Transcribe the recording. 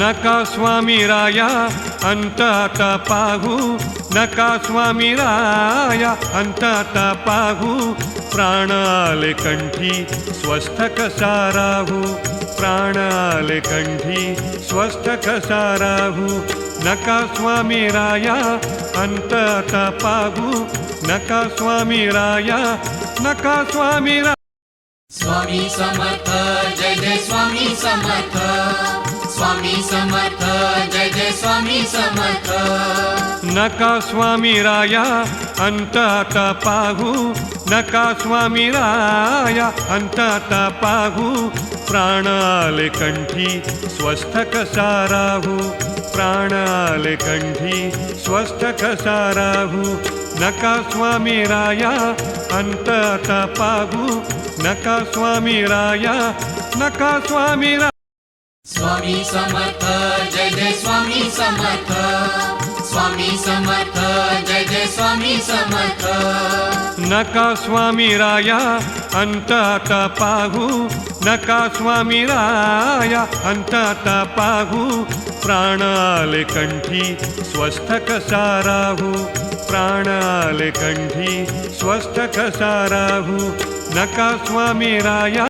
नका स्वामी राया अंत आता पाहू. नका स्वामी राया अंत आता पाहू. प्राण आले कंठी स्वस्थ कसा राहू? प्राण आले कंठी स्वस्थ कसा राहू? नका स्वामी राया अंत आता पाहू. नका स्वामी राया नका स्वामी रा स्वामी समर्थ जय जय स्वामी समर्थ. स्वामी समर्थ जय जय स्वामी समर्थ. नका स्वामी राया अंत आता पाहू. नका स्वामी राया अंत आता पाहू. प्राण आले कंठी स्वस्थ कसा राहू? प्राण आले कंठी स्वस्थ कसा राहू? नका स्वामी राया अंत आता पाहू. नका स्वामी राया नका स्वामी रा स्वामी समर्थ जय जय स्वामी समर्थ स्वामी समर्थ जय जय स्वामी समर्थ नका स्वामी राया अंत आता पाहू नका स्वामी राया अंत आता पाहू प्राण आले कंठी स्वस्थ कसा राहू प्राण आले कंठी स्वस्थ कसा राहू नका स्वामी राया